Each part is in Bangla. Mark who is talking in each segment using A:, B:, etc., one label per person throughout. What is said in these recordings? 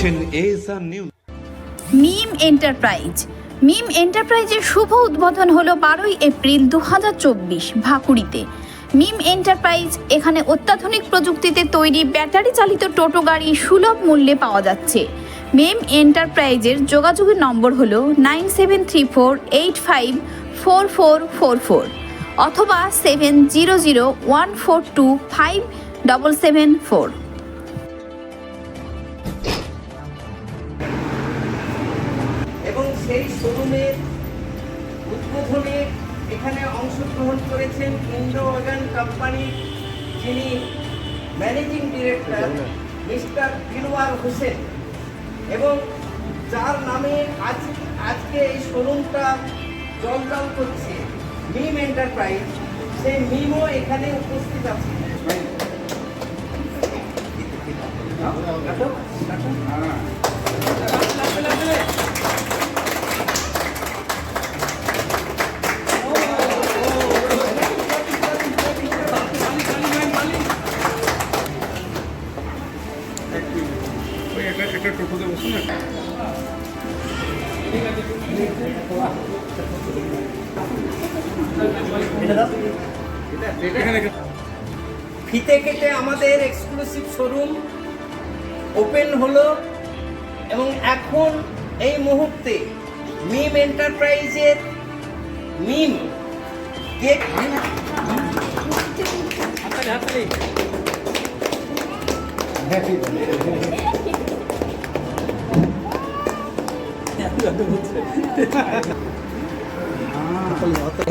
A: দেখছেন ASR news.
B: Mim enterprise. Mim এন্টারপ্রাইজের শুভ উদ্বোধন হলো বারোই এপ্রিল দু হাজার চব্বিশ ভাকুড়িতে। মিম এন্টারপ্রাইজ এখানে অত্যাধুনিক প্রযুক্তিতে তৈরি ব্যাটারি চালিত টোটো গাড়ি সুলভ মূল্যে পাওয়া যাচ্ছে। মিম এন্টারপ্রাইজের যোগাযোগের নম্বর হলো nine seven three four eight five four four four four অথবা seven zero zero one four two five double seven four.
C: সেই শোরুমের উদ্বোধনে এখানে অংশগ্রহণ করেছেন ইন্ডো ওয়াগান কোম্পানির যিনি managing director mister Dilwar Hossain. এবং যার নামে আজ আজকে এই শোরুমটা জলজল করছে মিম এন্টারপ্রাইজ সেই মিমও এখানে উপস্থিত আছে। কাটো। ফিতে কেটে আমাদের এক্সক্লুসিভ শোরুম ওপেন হলো এবং এখন এই মুহূর্তে মিম এন্টারপ্রাইজের মিম গেট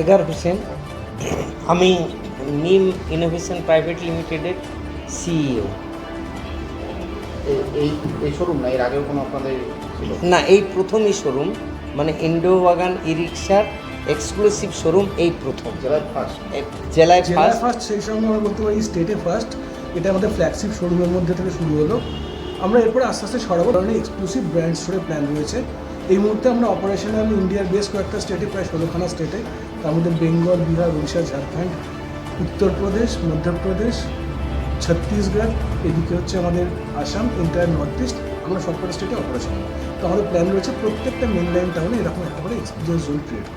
C: এগার হোসেন আমি নিম ইনোভেশন প্রাইভেট লিমিটেডের সিইও।
D: এই এই শোরুম না? এর আগেও কোনো আপনাদের ছিল?
C: না এই প্রথমই শোরুম মানে ইন্ডো ওয়াগান ই রিক্সার এক্সক্লুসিভ শোরুম এই প্রথম।
D: জেলার ফার্স্ট
C: জেলায়
E: জেলায়
C: ফার্স্ট
E: ফার্স্ট সেই সঙ্গে আমরা বলতে পারি স্টেটে ফার্স্ট এটা আমাদের ফ্ল্যাগশিপ শোরুমের মধ্যে থেকে শুরু হলো। আমরা এরপরে আস্তে আস্তে সরাবো। কারণে এক্সক্লুসিভ ব্র্যান্ড স্টোরের প্ল্যান রয়েছে। এই মুহূর্তে আমরা অপারেশনাল ইন্ডিয়ার বেশ কয়েকটা স্টেটে প্রায় ষোলোখানা স্টেটে তার মধ্যে বেঙ্গল বিহার উড়িষ্যা ঝাড়খণ্ড উত্তরপ্রদেশ মধ্যপ্রদেশ ছত্তিশগড় এদিকে হচ্ছে আমাদের আসাম এন্টায়ার নর্থ ইস্ট আমরা সবকটা স্টেটে অপারেশন তো আমাদের প্ল্যান রয়েছে প্রত্যেকটা মেন লাইন টাউনে এরকম একটা করে experience zone create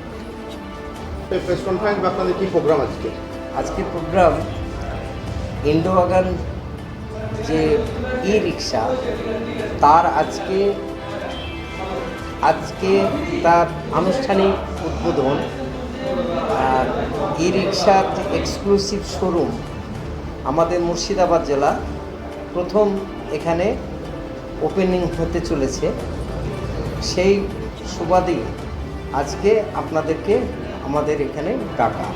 D: press conference বা আপনাদের কি প্রোগ্রাম আজকে?
C: আজকের প্রোগ্রাম ইন্ডো ওয়াগান যে ই রিক্সা তার আজকে আজকে তার আনুষ্ঠানিক উদ্বোধন, আর ই রিক্সার যে এক্সক্লুসিভ শোরুম আমাদের মুর্শিদাবাদ জেলা, প্রথম এখানে ওপেনিং হতে চলেছে। সেই সুবাদেই আজকে আপনাদেরকে আমাদের এখানে ডাকা।